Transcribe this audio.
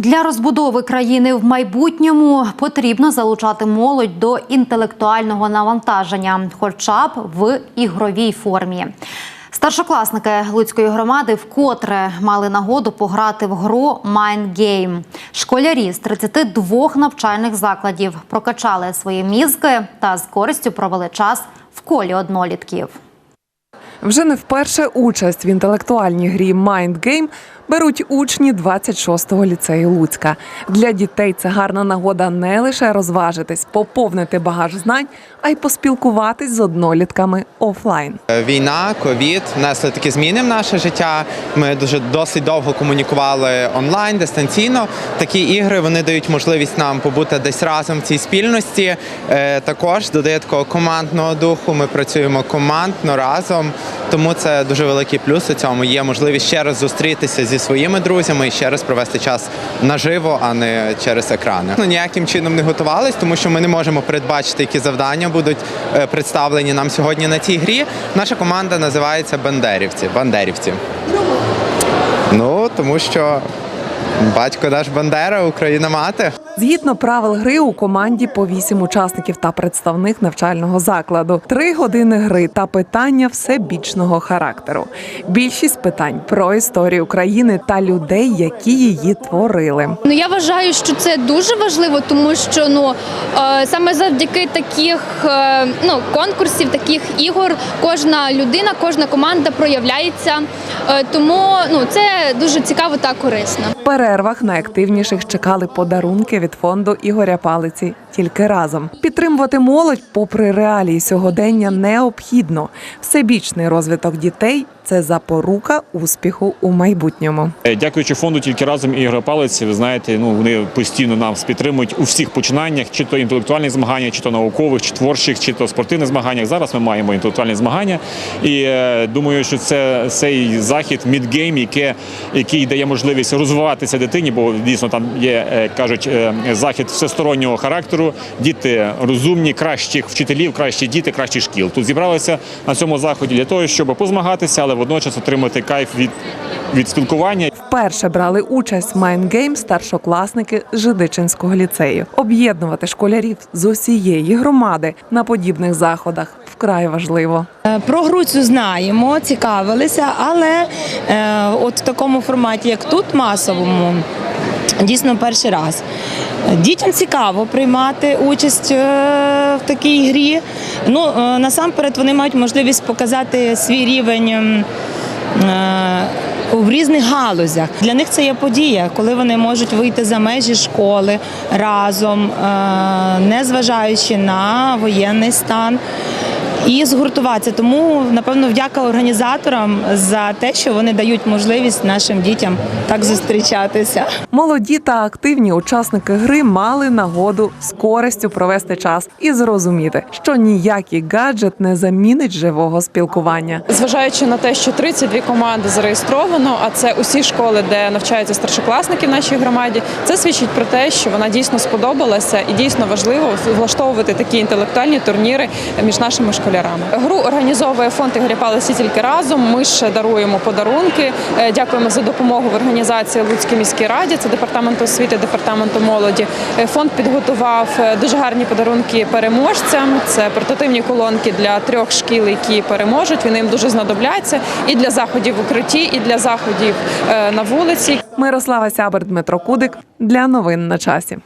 Для розбудови країни в майбутньому потрібно залучати молодь до інтелектуального навантаження, хоча б в ігровій формі. Старшокласники Луцької громади вкотре мали нагоду пограти в гру Mind Game. Школярі з 32 навчальних закладів прокачали свої мізки та з користю провели час в колі однолітків. Вже не вперше участь в інтелектуальній грі Mind Game беруть учні 26-го ліцею Луцька. Для дітей це гарна нагода не лише розважитись, поповнити багаж знань, а й поспілкуватись з однолітками офлайн. Війна, ковід внесли такі зміни в наше життя. Ми дуже досить довго комунікували онлайн, дистанційно. Такі ігри вони дають можливість нам побути десь разом в цій спільності. Е, Також додає командного духу. Ми працюємо командно разом. Тому це дуже великий плюс у цьому. Є можливість ще раз зустрітися зі своїми друзями і ще раз провести час наживо, а не через екрани. Ну ніяким чином не готувались, тому що ми не можемо передбачити, які завдання будуть е, представлені нам сьогодні на цій грі. Наша команда називається Бандерівці. Бандерівці. Ну тому що батько наш Бандера, Україна мати. Згідно правил гри у команді по вісім учасників та представник навчального закладу. Три години гри та питання всебічного характеру. Більшість питань про історію України та людей, які її творили. Ну я вважаю, що це дуже важливо, тому що ну е, саме завдяки таких е, ну конкурсів, таких ігор, кожна людина, кожна команда проявляється. Е, тому ну це дуже цікаво та корисно. Перервах найактивніших чекали подарунки від фонду Ігоря Палиці. Тільки разом підтримувати молодь, попри реалії сьогодення, необхідно. Всебічний розвиток дітей це запорука успіху у майбутньому. Е, Дякуючи фонду тільки разом і «Ігри палиці, ви знаєте, ну вони постійно нас підтримують у всіх починаннях, чи то інтелектуальних змаганнях, чи то наукових, чи творчих, чи то спортивних змаганнях. Зараз ми маємо інтелектуальні змагання, і е, думаю, що це цей захід мідгейм, яке який дає можливість розвиватися дитині, бо дійсно там є е, кажуть захід всестороннього характеру. Діти розумні, кращих вчителів, кращі діти, кращих шкіл. Тут зібралися на цьому заході для того, щоб позмагатися, але водночас отримати кайф від, від спілкування. Вперше брали участь в Game старшокласники Жидичинського ліцею. Об'єднувати школярів з усієї громади на подібних заходах вкрай важливо. Е, Про гру цю знаємо, цікавилися, але е, от в такому форматі, як тут, масовому, дійсно перший раз. Дітям цікаво приймати участь е, в такій грі. Ну, е, насамперед вони мають можливість показати свій рівень. е, в різних галузях для них це є подія, коли вони можуть вийти за межі школи разом, не зважаючи на воєнний стан і згуртуватися. Тому напевно вдяка організаторам за те, що вони дають можливість нашим дітям так зустрічатися. Молоді та активні учасники гри мали нагоду з користю провести час і зрозуміти, що ніякий гаджет не замінить живого спілкування. Зважаючи на те, що 32 команди зареєстровано, а це усі школи, де навчаються старшокласники в нашій громаді, це свідчить про те, що вона дійсно сподобалася і дійсно важливо влаштовувати такі інтелектуальні турніри між нашими школярами. Гру організовує фонд Ігоря Палиці тільки разом. Ми ще даруємо подарунки. Е, Дякуємо за допомогу в організації Луцькій міській раді. Це департамент освіти, департаменту молоді. Е, Фонд підготував е, дуже гарні подарунки переможцям. Це портативні колонки для трьох шкіл, які переможуть. Вони їм дуже знадобляться і для заходів в укритті, і для заходів на вулиці. Мирослава Сябер, Дмитро Кудик для новин на часі.